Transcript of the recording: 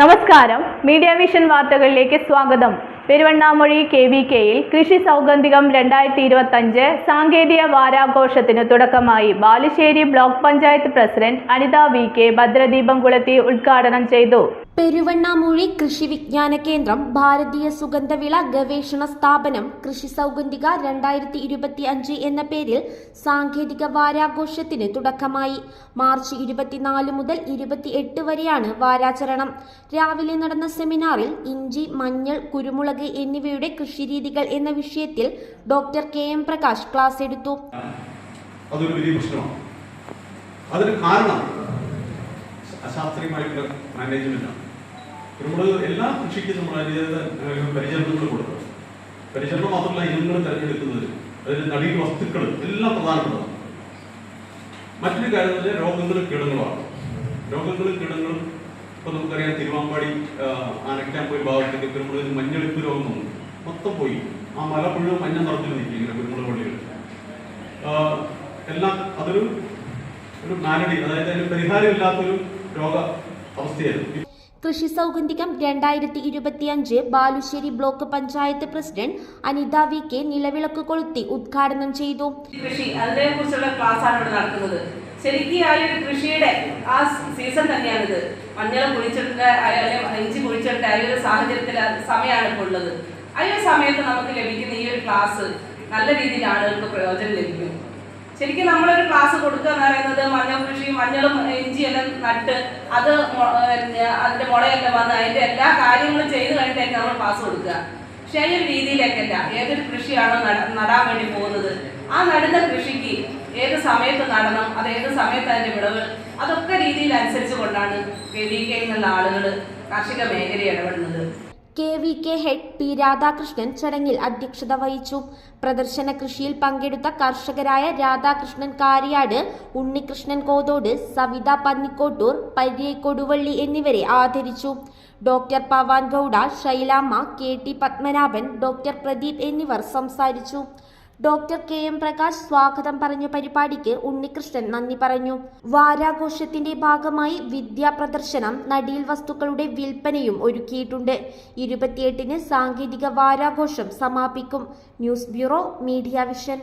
നമസ്കാരം. Media vision വാർത്തകളിലേക്ക് സ്വാഗതം. പെരുവണ്ണാമൊഴി കെ വി കെയിൽ കൃഷി സൗഗന്ധികം രണ്ടായിരത്തി ഇരുപത്തഞ്ച് സാങ്കേതിക വാരാഘോഷത്തിന് തുടക്കമായി Balussery block panchayat president Anitha V K ഭദ്രദീപം കുളത്തി ഉദ്ഘാടനം ചെയ്തു. പെരുവണ്ണാമൂഴി കൃഷി വിജ്ഞാന കേന്ദ്രം ഭാരതീയ സുഗന്ധവിള ഗവേഷണ സ്ഥാപനം കൃഷി സൗഗന്ധിക രണ്ടായിരത്തി ഇരുപത്തി അഞ്ച് എന്ന പേരിൽ സാങ്കേതിക വാരാഘോഷത്തിന് തുടക്കമായി. മാർച്ച് ഇരുപത്തിനാല് മുതൽ ഇരുപത്തിയെട്ട് വരെയാണ് വാരാചരണം. രാവിലെ നടന്ന സെമിനാറിൽ ഇഞ്ചി മഞ്ഞൾ കുരുമുളക് എന്നിവയുടെ കൃഷിരീതികൾ എന്ന വിഷയത്തിൽ doctor K M Prakash class എടുത്തു. അതൊരു വലിയ പ്രശ്നമാണ്. അതിന് കാരണം അശാസ്ത്രീയമായിട്ടുള്ള മാനേജ്മെന്റാണ് നമ്മൾ എല്ലാ കൃഷിക്കും നമ്മൾ അതിന്റെതായ പരിചരണങ്ങൾ കൊടുക്കണം. പരിചരണം മാത്രമല്ല ഇനങ്ങൾ തിരഞ്ഞെടുക്കുന്നത് അതിൽ നടീൽ വസ്തുക്കൾ എല്ലാം പ്രധാനപ്പെട്ടതാണ്. മറ്റൊരു കാര്യം എന്ന് പറഞ്ഞാൽ രോഗങ്ങളും കീടങ്ങളുമാണ്. രോഗങ്ങളും കീടങ്ങളും ഇപ്പൊ നമുക്കറിയാം തിരുവാമ്പാടി ആനക്കാമ്പ് ഭാഗത്തേക്ക് കുരുമുളകിൽ മഞ്ഞളിപ്പ് രോഗം വന്നു. മൊത്തം പോയി. ആ മല മുഴുവൻ മഞ്ഞ നിറത്തിൽ നിൽക്കും ഇങ്ങനെ കുരുമുളക് പള്ളികൾ എല്ലാം അതൊരു ഒരു മാനഡി അതായത് അതിന് പരിഹാരമില്ലാത്തൊരു രോഗ അവസ്ഥയായിരുന്നു കൃഷി സൗഗന്ധികം രണ്ടായിരത്തി ഇരുപത്തിയഞ്ച് Balussery block panchayat president Anitha V K നിലവിളക്ക് കൊളുത്തി ഉദ്ഘാടനം ചെയ്തു. കൃഷി അതിനെക്കുറിച്ചുള്ള ക്ലാസ് ആണ് ഇവിടെ നടക്കുന്നത്. ശരിക്കും ആ ഒരു കൃഷിയുടെ ആ സീസൺ തന്നെയാണിത്. മഞ്ഞൾ കുഴിച്ചിട്ടുണ്ട് അല്ലെങ്കിൽ ഇഞ്ചി കുഴിച്ചിട്ടുണ്ട് ആ ഒരു സാഹചര്യത്തിൽ സമയമാണ് ഇപ്പോൾ ഉള്ളത്. ആ ഒരു സമയത്ത് നമുക്ക് ലഭിക്കുന്ന ഈ ഒരു ക്ലാസ് നല്ല രീതിയിൽ ആളുകൾക്ക് പ്രയോജനം ലഭിക്കും. ശരിക്കും നമ്മളൊരു ക്ലാസ് കൊടുക്കുക എന്ന് പറയുന്നത് മഞ്ഞൾ കൃഷി മഞ്ഞളും ഇഞ്ചിയെല്ലാം നട്ട് അത് അതിന്റെ മുളയെല്ലാം വന്ന് അതിന്റെ എല്ലാ കാര്യങ്ങളും ചെയ്ത് കഴിഞ്ഞിട്ടായിരിക്കും നമ്മൾ ക്ലാസ് കൊടുക്കുക. പക്ഷേ ഈ ഒരു രീതിയിലേക്കല്ല. ഏതൊരു കൃഷിയാണോ നടാൻ വേണ്ടി പോകുന്നത്. ആ നടുന്ന കൃഷിക്ക് ഏത് സമയത്ത് നടണം അത് ഏത് സമയത്ത് അതിന്റെ വിളവ് അതൊക്കെ രീതിയിൽ അനുസരിച്ച് കൊണ്ടാണ് വി കെ എന്നുള്ള ആളുകൾ കാർഷിക മേഖലയിൽ ഇടപെടുന്നത്. K V K head P Radhakrishnan ചടങ്ങിൽ അധ്യക്ഷത വഹിച്ചു. പ്രദർശന കൃഷിയിൽ പങ്കെടുത്ത കർഷകരായ രാധാകൃഷ്ണൻ കാരിയാട് ഉണ്ണികൃഷ്ണൻ കോതോട് സവിത പന്നിക്കോട്ടൂർ പര്യേ കൊടുവള്ളി എന്നിവരെ ആദരിച്ചു. Doctor Pavan Gowda Shylamma K T Padmanabhan doctor Pradeep എന്നിവർ സംസാരിച്ചു. ഡോക്ടർ കെ എം പ്രകാശ് സ്വാഗതം പറഞ്ഞ പരിപാടിക്ക് ഉണ്ണികൃഷ്ണൻ നന്ദി പറഞ്ഞു. വാരാഘോഷത്തിന്റെ ഭാഗമായി വിദ്യാ പ്രദർശനം നടീൽ വസ്തുക്കളുടെ വിൽപ്പനയും ഒരുക്കിയിട്ടുണ്ട്. ഇരുപത്തിയെട്ടിന് സാങ്കേതിക വാരാഘോഷം സമാപിക്കും. News bureau media vision.